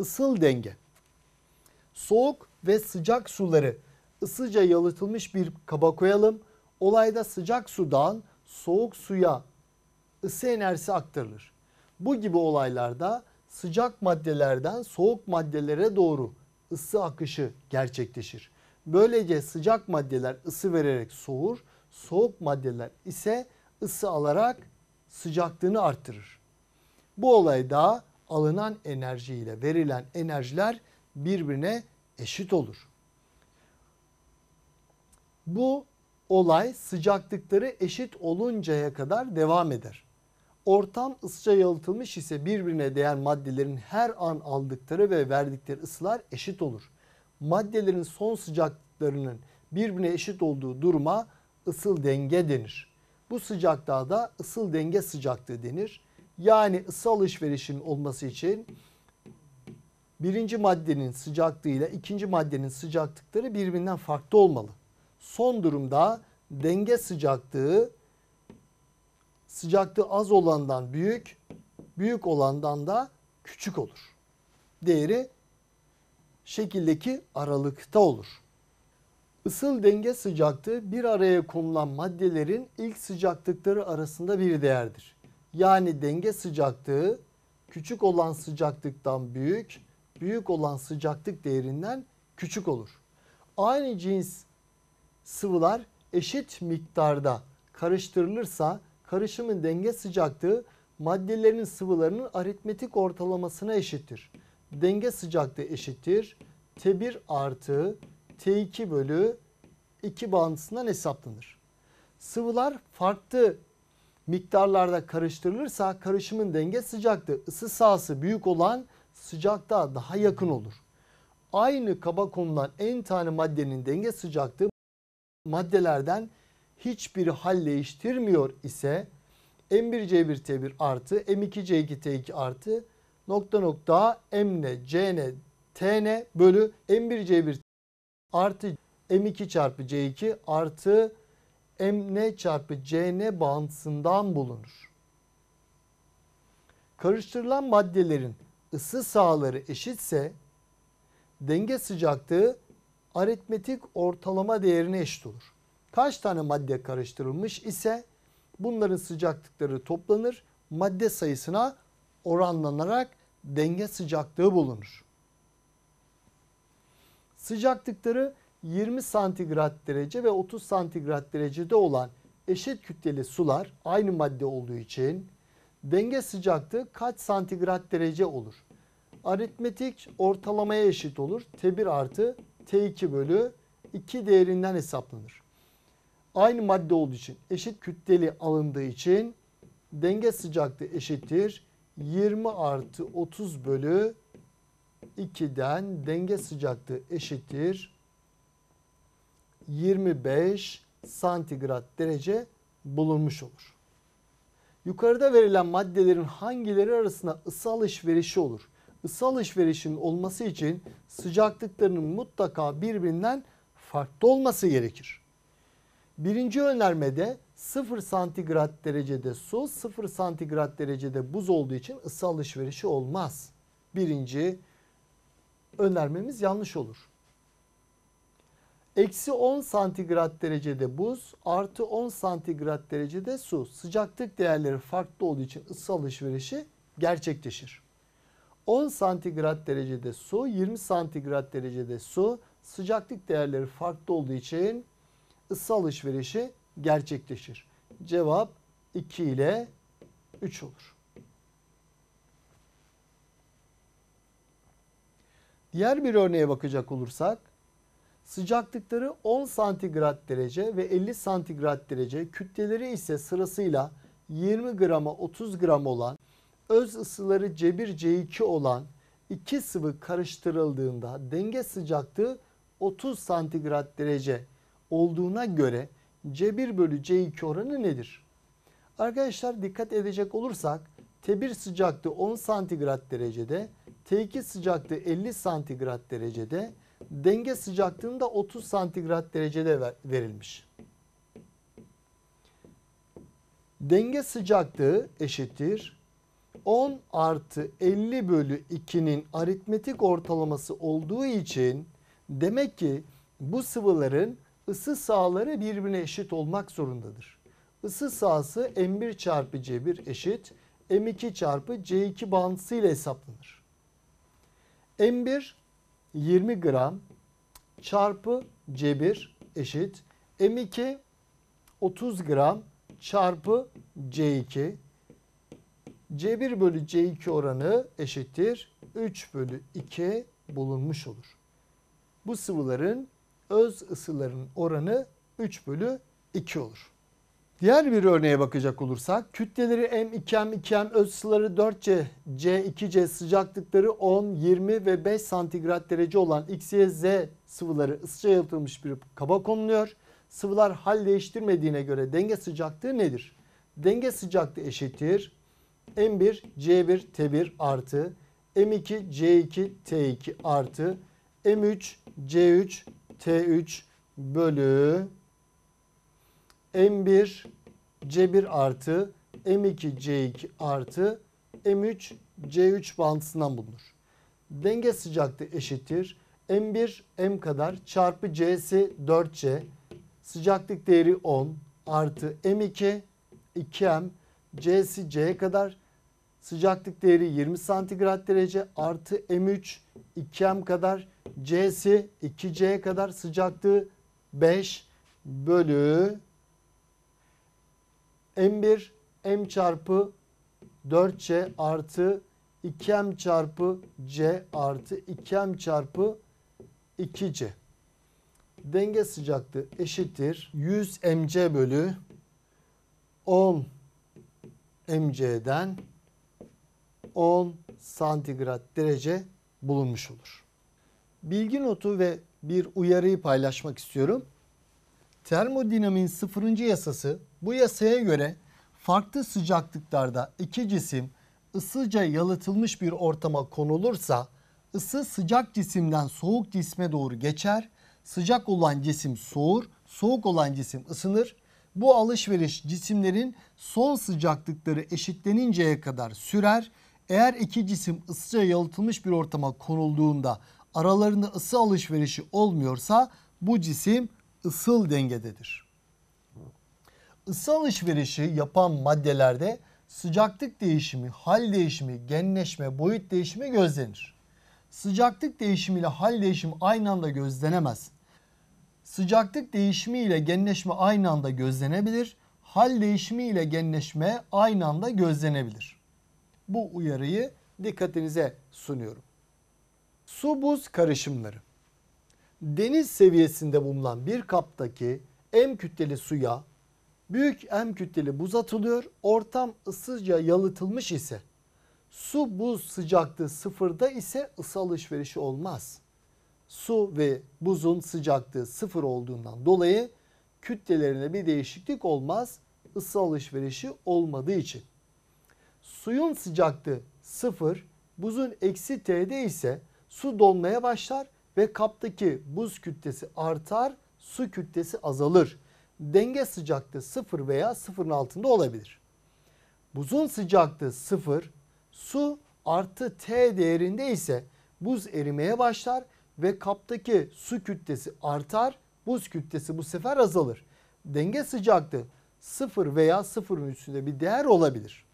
ısıl denge. Soğuk ve sıcak suları ısıca yalıtılmış bir kaba koyalım. Olayda sıcak sudan soğuk suya ısı enerjisi aktarılır. Bu gibi olaylarda sıcak maddelerden soğuk maddelere doğru ısı akışı gerçekleşir. Böylece sıcak maddeler ısı vererek soğur, soğuk maddeler ise ısı alarak sıcaklığını artırır. Bu olayda alınan enerji ile verilen enerjiler birbirine eşit olur. Bu olay sıcaklıkları eşit oluncaya kadar devam eder. Ortam ısıca yalıtılmış ise birbirine değen maddelerin her an aldıkları ve verdikleri ısılar eşit olur. Maddelerin son sıcaklıklarının birbirine eşit olduğu duruma ısıl denge denir. Bu sıcaklığa da ısıl denge sıcaklığı denir. Yani ısı alışverişinin olması için birinci maddenin sıcaklığı ile ikinci maddenin sıcaklıkları birbirinden farklı olmalı. Son durumda denge sıcaklığı sıcaklığı az olandan büyük, büyük olandan da küçük olur. Değeri şekildeki aralıkta olur. Isıl denge sıcaklığı bir araya konulan maddelerin ilk sıcaklıkları arasında bir değerdir. Yani denge sıcaklığı küçük olan sıcaklıktan büyük, büyük olan sıcaklık değerinden küçük olur. Aynı cins sıvılar eşit miktarda karıştırılırsa karışımın denge sıcaklığı maddelerin sıvılarının aritmetik ortalamasına eşittir. Denge sıcaklığı eşittir. T1 artı T2 bölü 2 bağıntısından hesaplanır. Sıvılar farklı miktarlarda karıştırılırsa karışımın denge sıcaklığı ısı sahası büyük olan sıcaklığa daha yakın olur. Aynı kaba konulan en tane maddenin denge sıcaklığı maddelerden hiçbir hal değiştirmiyor ise M1C1T1 artı M2C2T2 artı nokta nokta M'ne C'ne T'ne bölü M1C1 artı M2 çarpı C2 artı MN çarpı CN bağıntısından bulunur. Karıştırılan maddelerin ısı sahaları eşitse denge sıcaklığı aritmetik ortalama değerine eşit olur. Kaç tane madde karıştırılmış ise bunların sıcaklıkları toplanır. Madde sayısına oranlanarak denge sıcaklığı bulunur. Sıcaklıkları 20 santigrat derece ve 30 santigrat derecede olan eşit kütleli sular aynı madde olduğu için denge sıcaklığı kaç santigrat derece olur? Aritmetik ortalamaya eşit olur. T1 artı T2 bölü 2 değerinden hesaplanır. Aynı madde olduğu için eşit kütleli alındığı için denge sıcaklığı eşittir. 20 artı 30 bölü 2'den denge sıcaklığı eşittir. 25 santigrat derece bulunmuş olur. Yukarıda verilen maddelerin hangileri arasında ısı alışverişi olur? Isı alışverişinin olması için sıcaklıklarının mutlaka birbirinden farklı olması gerekir. Birinci önermede 0 santigrat derecede su, 0 santigrat derecede buz olduğu için ısı alışverişi olmaz. Birinci önermemiz yanlış olur. Eksi 10 santigrat derecede buz artı 10 santigrat derecede su. Sıcaklık değerleri farklı olduğu için ısı alışverişi gerçekleşir. 10 santigrat derecede su, 20 santigrat derecede su. Sıcaklık değerleri farklı olduğu için ısı alışverişi gerçekleşir. Cevap 2 ile 3 olur. Diğer bir örneğe bakacak olursak sıcaklıkları 10 santigrat derece ve 50 santigrat derece kütleleri ise sırasıyla 20 grama 30 gram olan öz ısıları C1 C2 olan iki sıvı karıştırıldığında denge sıcaklığı 30 santigrat derece olduğuna göre C1 bölü C2 oranı nedir? Arkadaşlar dikkat edecek olursak T1 sıcaklığı 10 santigrat derecede, T2 sıcaklığı 50 santigrat derecede, denge sıcaklığında 30 santigrat derecede verilmiş. Denge sıcaklığı eşittir 10 artı 50 bölü 2'nin aritmetik ortalaması olduğu için demek ki bu sıvıların ısı sahaları birbirine eşit olmak zorundadır. Isı sahası M1 çarpı C1 eşit M2 çarpı C2 bağıntısı ile hesaplanır. M1 20 gram çarpı C1 eşit M2 30 gram çarpı C2 C1 bölü C2 oranı eşittir 3 bölü 2 bulunmuş olur. Bu sıvıların öz ısıların oranı 3 bölü 2 olur. Diğer bir örneğe bakacak olursak kütleleri M2M 2M öz ısıları 4C, C2C sıcaklıkları 10, 20 ve 5 santigrat derece olan X, Y, Z sıvıları ısıca yalıtılmış bir kaba konuluyor. Sıvılar hal değiştirmediğine göre denge sıcaklığı nedir? Denge sıcaklığı eşittir. M1 C1 T1 artı M2 C2 T2 artı M3 C3 T3 bölü M1 C1 artı M2 C2 artı M3 C3 bağıntısından bulunur. Denge sıcaklığı eşittir. M1 M kadar çarpı C'si 4C sıcaklık değeri 10 artı M2 2M C'si C'ye kadar. Sıcaklık değeri 20 santigrat derece artı M3 2M kadar. C'si 2C kadar. Sıcaklığı 5 bölü M1 M çarpı 4C artı 2M çarpı C artı 2M çarpı 2C. Denge sıcaklığı eşittir 100 mc bölü 10 mc'den 10 santigrat derece bulunmuş olur. Bilgi notu ve bir uyarıyı paylaşmak istiyorum. Termodinamiğin sıfırıncı yasası bu yasaya göre farklı sıcaklıklarda iki cisim ısıca yalıtılmış bir ortama konulursa ısı sıcak cisimden soğuk cisme doğru geçer. Sıcak olan cisim soğur, soğuk olan cisim ısınır. Bu alışveriş cisimlerin son sıcaklıkları eşitleninceye kadar sürer. Eğer iki cisim ısıca yalıtılmış bir ortama konulduğunda aralarında ısı alışverişi olmuyorsa bu cisim ısıl dengededir. Isı alışverişi yapan maddelerde sıcaklık değişimi, hal değişimi, genleşme, boyut değişimi gözlenir. Sıcaklık değişimi ile hal değişimi aynı anda gözlenemez. Sıcaklık değişimi ile genleşme aynı anda gözlenebilir. Hal değişimi ile genleşme aynı anda gözlenebilir. Bu uyarıyı dikkatinize sunuyorum. Su buz karışımları. Deniz seviyesinde bulunan bir kaptaki M kütleli suya büyük M kütleli buz atılıyor. Ortam ısıca yalıtılmış ise su buz sıcaklığı sıfırda ise ısı alışverişi olmaz. Su ve buzun sıcaklığı sıfır olduğundan dolayı kütlelerine bir değişiklik olmaz. Isı alışverişi olmadığı için. Suyun sıcaklığı sıfır, buzun eksi T'de ise su donmaya başlar ve kaptaki buz kütlesi artar, su kütlesi azalır. Denge sıcaklığı sıfır veya sıfırın altında olabilir. Buzun sıcaklığı sıfır, su artı T değerinde ise buz erimeye başlar ve kaptaki su kütlesi artar, buz kütlesi bu sefer azalır. Denge sıcaklığı sıfır veya sıfırın üstünde bir değer olabilir.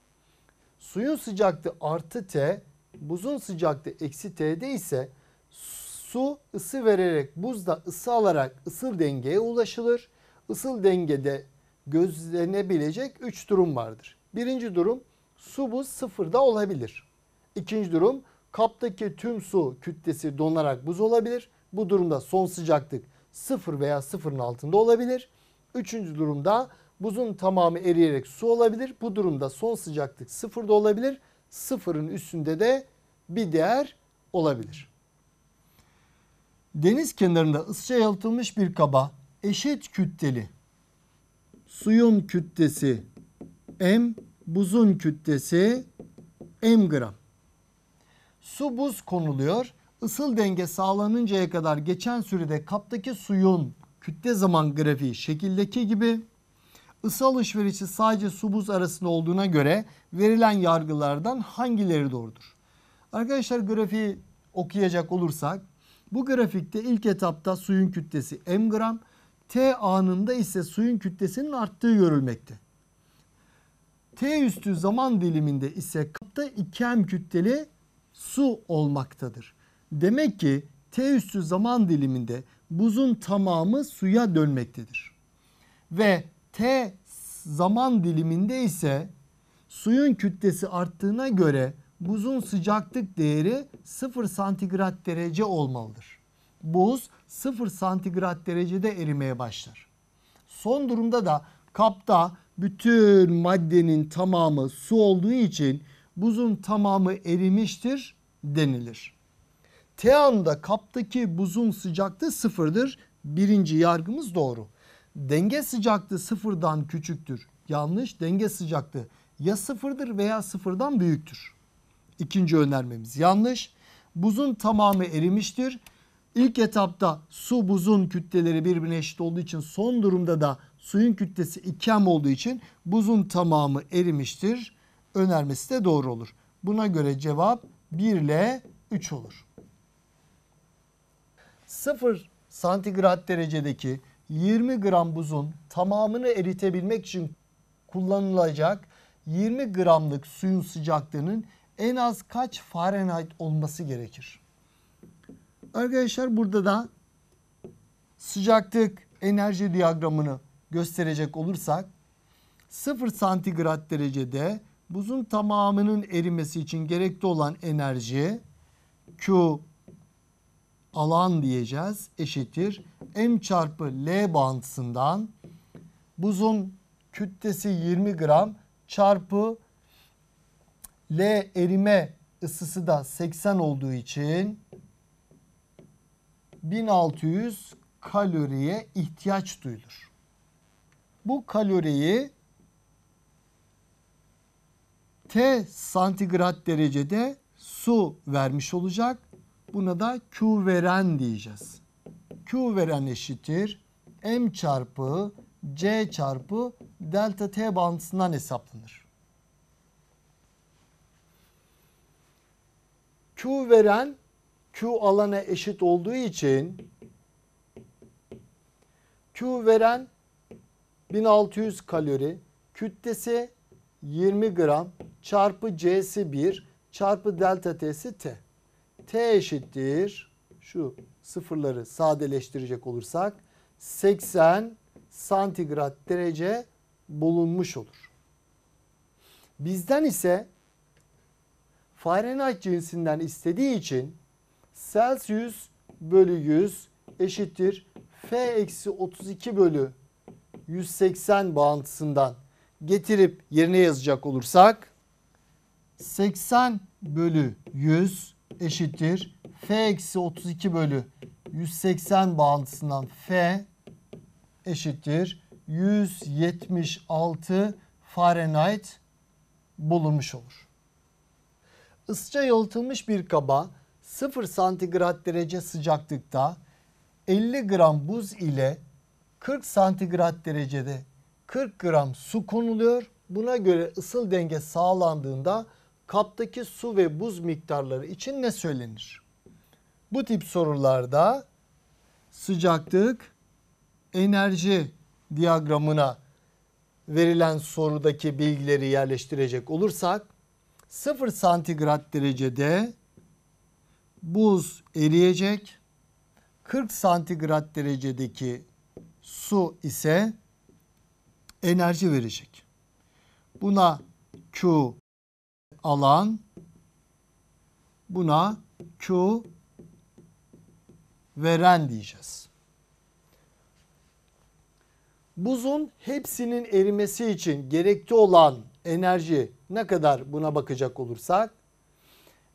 Suyun sıcaklığı artı T, buzun sıcaklığı eksi T'de ise su ısı vererek buzda ısı alarak ısıl dengeye ulaşılır. Isıl dengede gözlenebilecek 3 durum vardır. Birinci durum su buz sıfırda olabilir. İkinci durum kaptaki tüm su kütlesi donarak buz olabilir. Bu durumda son sıcaklık sıfır veya sıfırın altında olabilir. Üçüncü durumda buzun tamamı eriyerek su olabilir. Bu durumda son sıcaklık sıfırda olabilir. Sıfırın üstünde de bir değer olabilir. Deniz kenarında ısıca yalıtılmış bir kaba eşit kütleli suyun kütlesi m, buzun kütlesi m gram. Su buz konuluyor. Isıl denge sağlanıncaya kadar geçen sürede kaptaki suyun kütle zaman grafiği şekildeki gibi ısı alışverişi sadece su buz arasında olduğuna göre verilen yargılardan hangileri doğrudur? Arkadaşlar grafiği okuyacak olursak bu grafikte ilk etapta suyun kütlesi m gram, t anında ise suyun kütlesinin arttığı görülmekte. T üstü zaman diliminde ise kapta 2m kütleli su olmaktadır. Demek ki T üstü zaman diliminde buzun tamamı suya dönmektedir. Ve T zaman diliminde ise suyun kütlesi arttığına göre buzun sıcaklık değeri 0 santigrat derece olmalıdır. Buz 0 santigrat derecede erimeye başlar. Son durumda da kapta bütün maddenin tamamı su olduğu için buzun tamamı erimiştir denilir. T anında kaptaki buzun sıcaklığı sıfırdır. Birinci yargımız doğru. Denge sıcaklığı sıfırdan küçüktür. Yanlış. Denge sıcaklığı ya sıfırdır veya sıfırdan büyüktür. İkinci önermemiz yanlış. Buzun tamamı erimiştir. İlk etapta su buzun kütleleri birbirine eşit olduğu için son durumda da suyun kütlesi 2m olduğu için buzun tamamı erimiştir. Önermesi de doğru olur. Buna göre cevap 1 ile 3 olur. 0 santigrat derecedeki 20 gram buzun tamamını eritebilmek için kullanılacak 20 gramlık suyun sıcaklığının en az kaç Fahrenheit olması gerekir? Arkadaşlar burada da sıcaklık enerji diyagramını gösterecek olursak 0 santigrat derecede buzun tamamının erimesi için gerekli olan enerji Q alan diyeceğiz eşittir. M çarpı L bağıntısından buzun kütlesi 20 gram çarpı L erime ısısı da 80 olduğu için 1600 kaloriye ihtiyaç duyulur. Bu kaloriyi T santigrat derecede su vermiş olacak. Buna da Q veren diyeceğiz. Q veren eşittir. M çarpı C çarpı delta T bağıntısından hesaplanır. Q veren Q alana eşit olduğu için Q veren 1600 kalori kütlesi 20 gram çarpı C'si 1 çarpı delta T'si T. T eşittir şu sıfırları sadeleştirecek olursak 80 santigrat derece bulunmuş olur. Bizden ise Fahrenheit cinsinden istediği için Celsius bölü 100 eşittir. F eksi 32 bölü 180 bağıntısından getirip yerine yazacak olursak 80 bölü 100 eşittir. F eksi 32 bölü 180 bağıntısından F eşittir. 176 Fahrenheit bulunmuş olur. Isıca yalıtılmış bir kaba 0 santigrat derece sıcaklıkta 50 gram buz ile 40 santigrat derecede 40 gram su konuluyor. Buna göre ısıl denge sağlandığında kaptaki su ve buz miktarları için ne söylenir? Bu tip sorularda sıcaklık enerji diyagramına verilen sorudaki bilgileri yerleştirecek olursak 0 santigrat derecede buz eriyecek. 40 santigrat derecedeki su ise enerji verecek. Buna Q alan buna Q veren diyeceğiz. Buzun hepsinin erimesi için gerekli olan enerji ne kadar buna bakacak olursak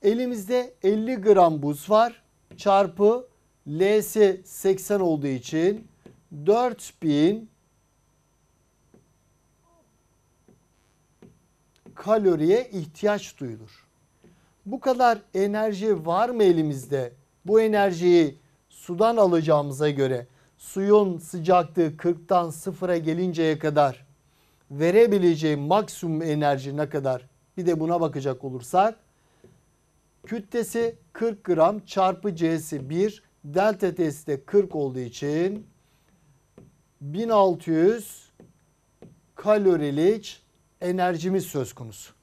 elimizde 50 gram buz var çarpı L'si 80 olduğu için 4000 kaloriye ihtiyaç duyulur. Bu kadar enerji var mı elimizde? Bu enerjiyi sudan alacağımıza göre suyun sıcaklığı 40'tan 0'a gelinceye kadar verebileceği maksimum enerji ne kadar? Bir de buna bakacak olursak kütlesi 40 gram çarpı C'si 1 delta T'si de 40 olduğu için 1600 kalorilik enerjimiz söz konusu.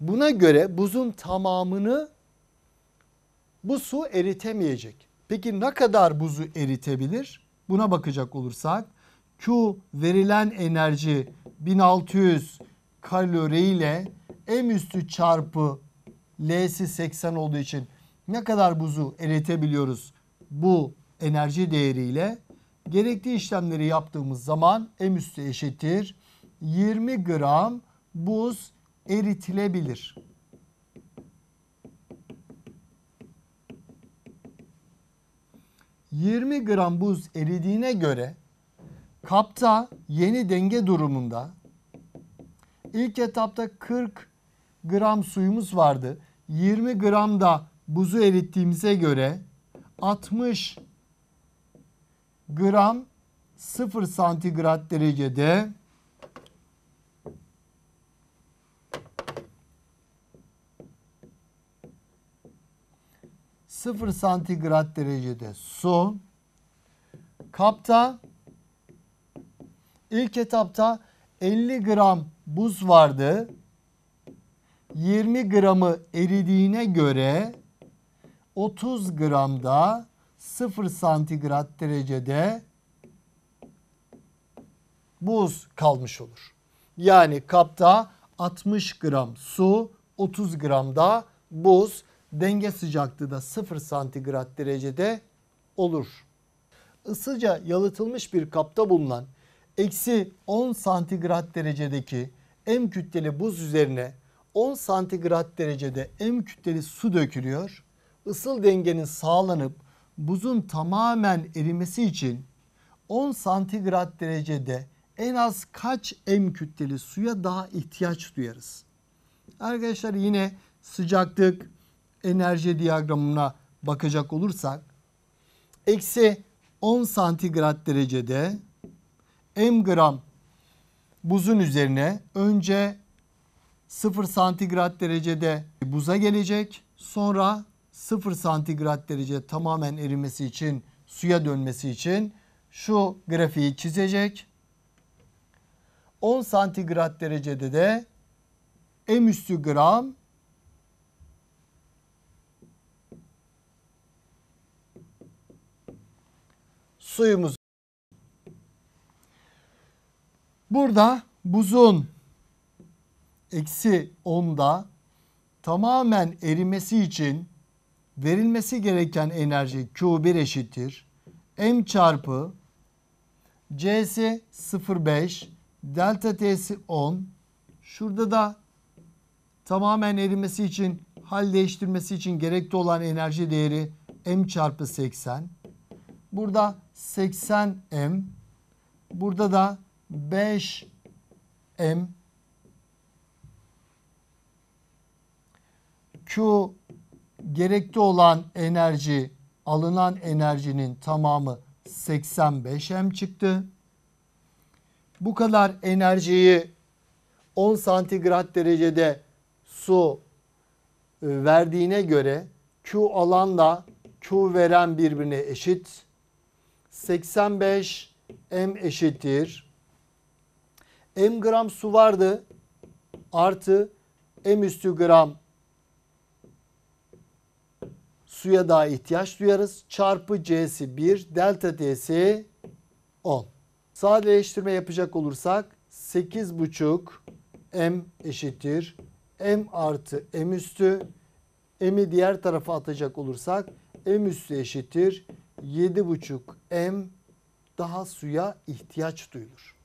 Buna göre buzun tamamını bu su eritemeyecek. Peki ne kadar buzu eritebilir? Buna bakacak olursak Q verilen enerji 1600 kalori ile M üstü çarpı L'si 80 olduğu için ne kadar buzu eritebiliyoruz bu enerji değeriyle? Gerekli işlemleri yaptığımız zaman M üstü eşittir 20 gram buz eritilebilir. ...20 gram buz eridiğine göre... ...kapta yeni denge durumunda... ...ilk etapta 40 gram suyumuz vardı. 20 gram da buzu erittiğimize göre... ...60 gram 0 santigrat derecede... 0 santigrat derecede su. Kapta ilk etapta 50 gram buz vardı. 20 gramı eridiğine göre 30 gramda 0 santigrat derecede buz kalmış olur. Yani kapta 60 gram su, 30 gram da buz denge sıcaklığı da 0 santigrat derecede olur. Isıca yalıtılmış bir kapta bulunan eksi 10 santigrat derecedeki M kütleli buz üzerine 10 santigrat derecede M kütleli su dökülüyor. Isıl dengenin sağlanıp buzun tamamen erimesi için 10 santigrat derecede en az kaç M kütleli suya daha ihtiyaç duyarız? Arkadaşlar yine sıcaklık, enerji diyagramına bakacak olursak eksi 10 santigrat derecede m gram buzun üzerine önce 0 santigrat derecede buza gelecek. Sonra 0 santigrat derece tamamen erimesi için suya dönmesi için şu grafiği çizecek. 10 santigrat derecede de m üstü gram suyumuz. Burada buzun eksi 10'da tamamen erimesi için verilmesi gereken enerji Q1 eşittir. M çarpı C'si 0,5 delta T'si 10. Şurada da tamamen erimesi için hal değiştirmesi için gerekli olan enerji değeri M çarpı 80. Burada 80M. Burada da 5M. Q gerekli olan enerji alınan enerjinin tamamı 85M çıktı. Bu kadar enerjiyi 10 santigrat derecede su e, verdiğine göre Q alanla Q veren birbirine eşit. 85 M eşittir. M gram su vardı. Artı M üstü gram suya daha ihtiyaç duyarız. Çarpı C'si 1, delta T'si 10. Sadeleştirme yapacak olursak 8,5 M eşittir. M artı M üstü. M'i diğer tarafa atacak olursak M üstü eşittir 7,5 M daha suya ihtiyaç duyulur.